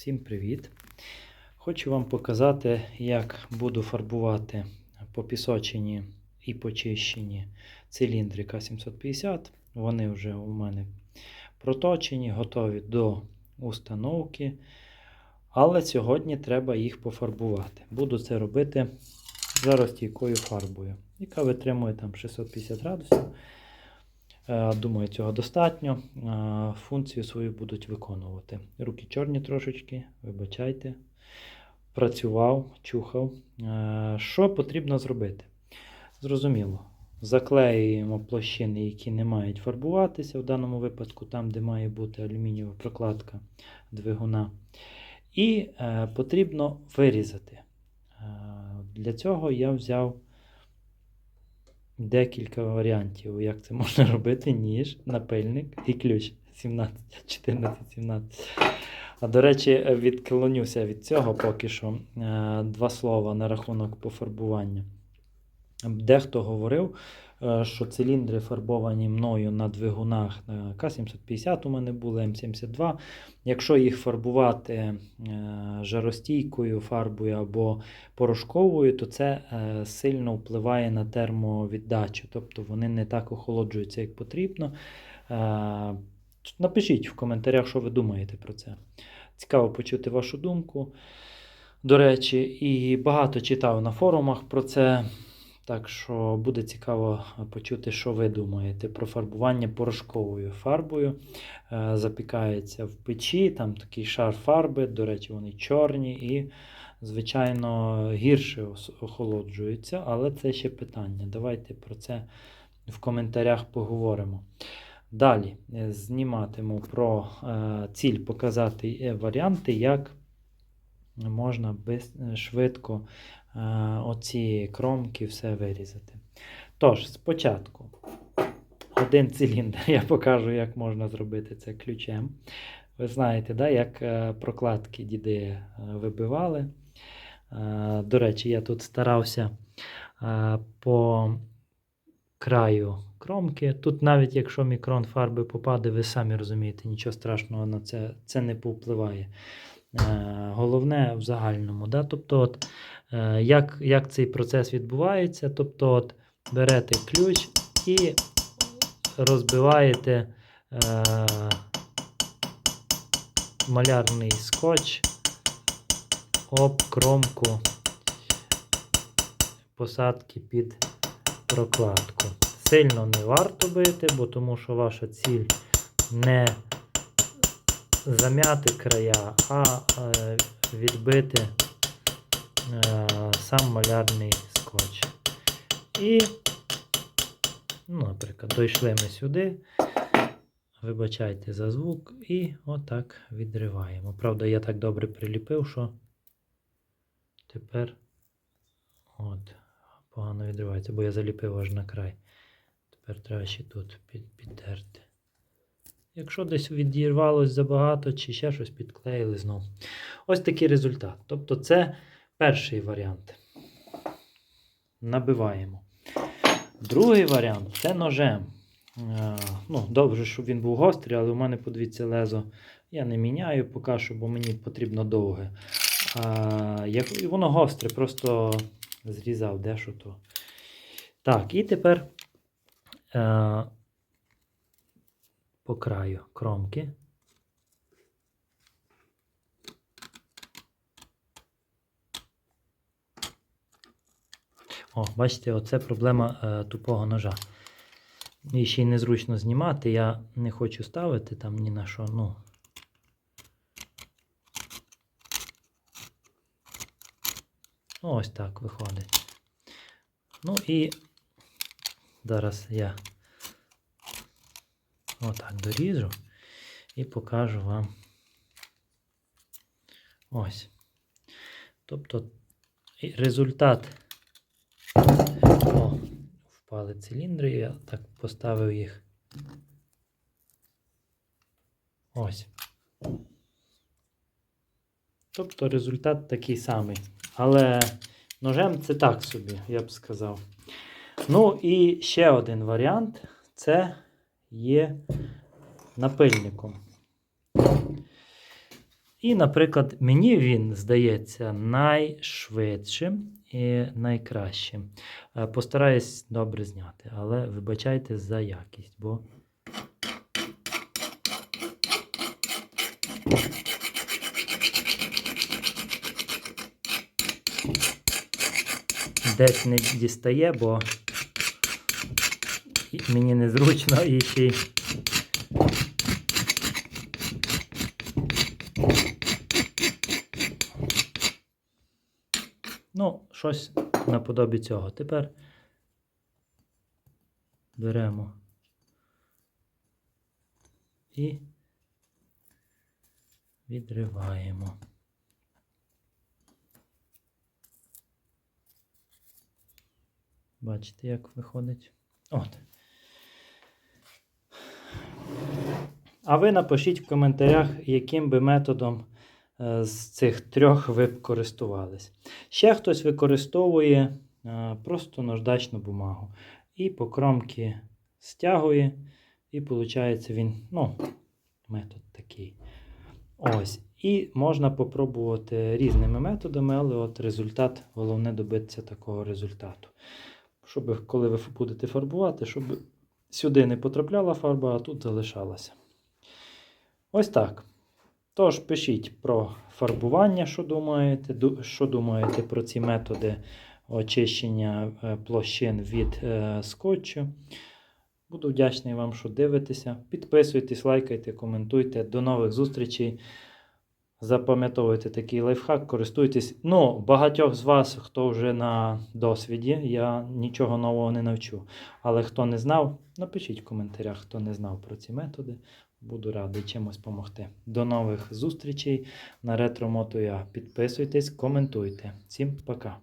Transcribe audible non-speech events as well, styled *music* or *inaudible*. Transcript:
Всім привіт! Хочу вам показати, як буду фарбувати попісочені і почищені циліндри К750. Вони вже у мене проточені, готові до установки. Але сьогодні треба їх пофарбувати. Буду це робити жаростійкою фарбою, яка витримує там 650 градусів. Е, Думаю, цього достатньо. Е, Функцію свою будуть виконувати. Руки чорні трошечки, вибачайте. Працював, чухав. Е, Що потрібно зробити? Зрозуміло. Заклеюємо площини, які не мають фарбуватися, в даному випадку, там, де має бути алюмінієва прокладка двигуна. І е, потрібно вирізати. Е, Для цього я взяв декілька варіантів, як це *laughs* можна робити: ніж, напильник і ключ 17, 14, 17. А до речі, відклонюся від цього поки що. Е, Два слова на рахунок пофарбування. Дехто говорив, е, що циліндри фарбовані мною на двигунах е, К750 у мене були М72. Якщо їх фарбувати е, жаростійкою фарбою або порошковою, то це сильно впливає на термовіддачу, тобто вони не так охолоджуються, як потрібно. Напишіть в коментарях, що ви думаєте про це. Цікаво почути вашу думку. До речі, і багато читав на форумах про це. Так що буде цікаво почути, що ви думаєте про фарбування порошковою фарбою. Е, Запікається в печі, там такий шар фарби, до речі, вони чорні і, звичайно, гірше охолоджуються, але це ще питання. Давайте про це в коментарях поговоримо. Далі е, зніматиму про е, ціль показати е, варіанти, як можна е, швидко е, оці кромки все вирізати. Тож, спочатку один циліндр. *laughs* Я покажу, як можна зробити це ключем. Ви знаєте, да, як е, прокладки діди вибивали. До речі, я тут старався по краю кромки. Тут навіть якщо мікрон фарби попаде, ви самі розумієте, нічого страшного на це, це не повпливає. Е, Головне в загальному. Да? Тобто, от, е, як, як цей процес відбувається, тобто, от, берете ключ і розбиваєте е, малярний скотч об кромку посадки під прокладку. Сильно не варто бити, бо тому що ваша ціль не зам'яти края, а е, відбити е, сам малярний скотч. І, ну, наприклад, дійшли ми сюди. Вибачайте за звук, і отак відриваємо. Правда, я так добре приліпив, що тепер от, погано відривається, бо я заліпив аж на край. Тепер треба ще тут під, піддерти. Якщо десь відірвалось забагато, чи ще щось підклеїли знову. Ось такий результат. Тобто, це перший варіант. Набиваємо. Другий варіант це ножем. Е, Ну, добре, щоб він був гострий, але у мене, подивіться, лезо я не міняю поки що, бо мені потрібно довге. А, як, і воно гостре, просто зрізав дещо то. Так, і тепер е, по краю кромки. О, бачите, оце проблема е, тупого ножа. І ще й незручно знімати. Я не хочу ставити там ні на що. Ну. Ось так виходить. Ну і зараз я отак доріжу і покажу вам ось. Тобто результат. О, впали циліндри, я так поставив їх. Ось. Тобто результат такий самий. Але ножем це так собі, я б сказав. Ну і ще один варіант це є напильником. І, наприклад, мені він здається найшвидшим і найкращим. Е, Постараюсь добре зняти, але вибачайте за якість, бо десь не дістає, бо мені незручно і ще Ну, щось наподобі цього. Тепер беремо і відриваємо. Бачите, як виходить? От. А ви напишіть в коментарях, яким би методом е, з цих трьох ви б користувались. Ще хтось використовує е, просто наждачну бумагу. І по кромки стягує, і виходить він, ну, метод такий. Ось. І можна попробувати різними методами, але от результат, головне добитися такого результату. Щоб коли ви будете фарбувати, щоб сюди не потрапляла фарба, а тут залишалася. Ось так. Тож пишіть про фарбування, що думаєте, що думаєте про ці методи очищення е, площин від е, скотчу. Буду вдячний вам, що дивитеся. Підписуйтесь, лайкайте, коментуйте. До нових зустрічей. Запам'ятовуйте такий лайфхак, користуйтесь. Ну, багатьох з вас, хто вже на досвіді, я нічого нового не навчу. Але хто не знав, напишіть в коментарях, хто не знав про ці методи. Буду радий чимось допомогти. До нових зустрічей на ретро Підписуйтесь, коментуйте. Всім пока!